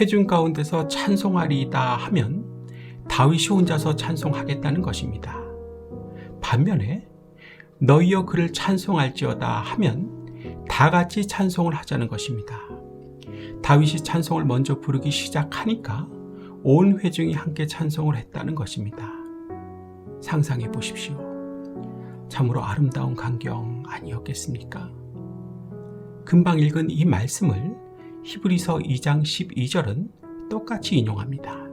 회중 가운데서 찬송하리이다 하면 다윗이 혼자서 찬송하겠다는 것입니다. 반면에 너희여 그를 찬송할지어다 하면 다 같이 찬송을 하자는 것입니다. 다윗이 찬송을 먼저 부르기 시작하니까 온 회중이 함께 찬송을 했다는 것입니다. 상상해 보십시오. 참으로 아름다운 광경 아니었겠습니까? 금방 읽은 이 말씀을 히브리서 2장 12절은 똑같이 인용합니다.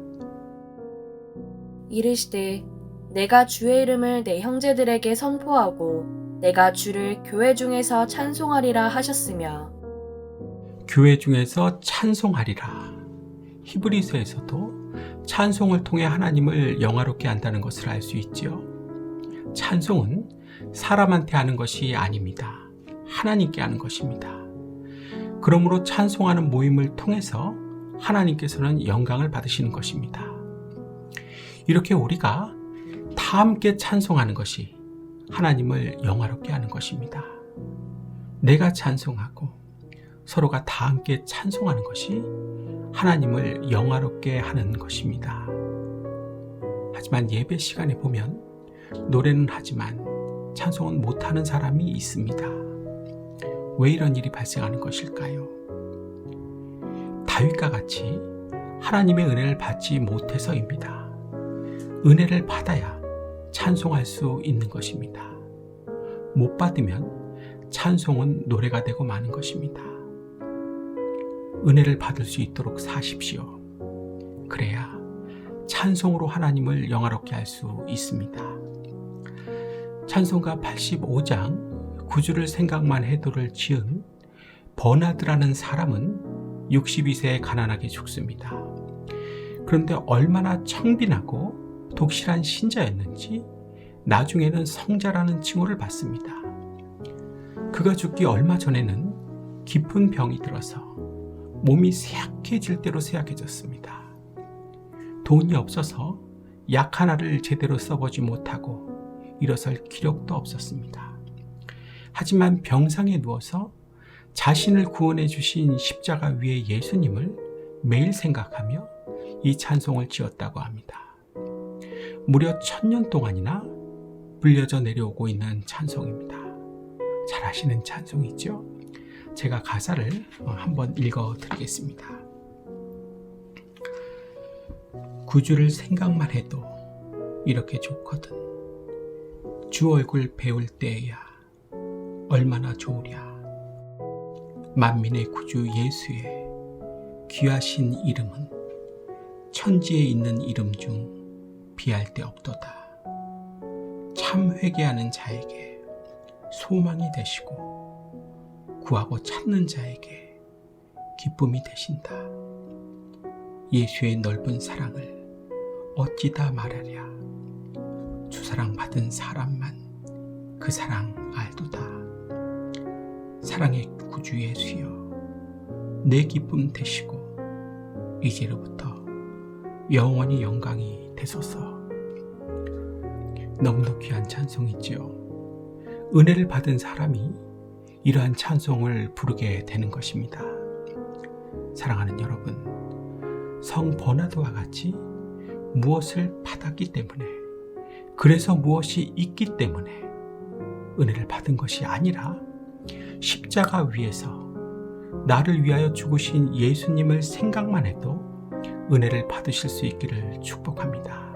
이르시되 내가 주의 이름을 내 형제들에게 선포하고 내가 주를 교회 중에서 찬송하리라 하셨으며 교회 중에서 찬송하리라. 히브리서에서도 찬송을 통해 하나님을 영화롭게 한다는 것을 알 수 있지요. 찬송은 사람한테 하는 것이 아닙니다. 하나님께 하는 것입니다. 그러므로 찬송하는 모임을 통해서 하나님께서는 영광을 받으시는 것입니다. 이렇게 우리가 다 함께 찬송하는 것이 하나님을 영화롭게 하는 것입니다. 내가 찬송하고 서로가 다 함께 찬송하는 것이 하나님을 영화롭게 하는 것입니다. 하지만 예배 시간에 보면 노래는 하지만 찬송은 못하는 사람이 있습니다. 왜 이런 일이 발생하는 것일까요? 다윗과 같이 하나님의 은혜를 받지 못해서입니다. 은혜를 받아야 찬송할 수 있는 것입니다. 못 받으면 찬송은 노래가 되고 마는 것입니다. 은혜를 받을 수 있도록 사십시오. 그래야 찬송으로 하나님을 영화롭게 할 수 있습니다. 찬송가 85장 구주를 생각만 해도를 지은 버나드라는 사람은 62세에 가난하게 죽습니다. 그런데 얼마나 청빈하고 독실한 신자였는지 나중에는 성자라는 칭호를 받습니다. 그가 죽기 얼마 전에는 깊은 병이 들어서 몸이 쇠약해질 대로 쇠약해졌습니다. 돈이 없어서 약 하나를 제대로 써보지 못하고 일어설 기력도 없었습니다. 하지만 병상에 누워서 자신을 구원해 주신 십자가 위에 예수님을 매일 생각하며 이 찬송을 지었다고 합니다. 무려 천년 동안이나 불려져 내려오고 있는 찬송입니다. 잘 아시는 찬송이죠? 제가 가사를 한번 읽어 드리겠습니다. 구주를 생각만 해도 이렇게 좋거든. 주 얼굴 배울 때야 얼마나 좋으랴. 만민의 구주 예수의 귀하신 이름은 천지에 있는 이름 중 비할 데 없도다. 참 회개하는 자에게 소망이 되시고 구하고 찾는 자에게 기쁨이 되신다. 예수의 넓은 사랑을 어찌 다 말하랴. 주사랑 받은 사람만 그 사랑 알도다. 사랑의 구주 예수여, 내 기쁨 되시고 이제로부터 영원히 영광이 되소서. 너무도 귀한 찬송이지요. 은혜를 받은 사람이 이러한 찬송을 부르게 되는 것입니다. 사랑하는 여러분, 성 버나드와 같이 무엇을 받았기 때문에, 그래서 무엇이 있기 때문에 은혜를 받은 것이 아니라 십자가 위에서 나를 위하여 죽으신 예수님을 생각만 해도 은혜를 받으실 수 있기를 축복합니다.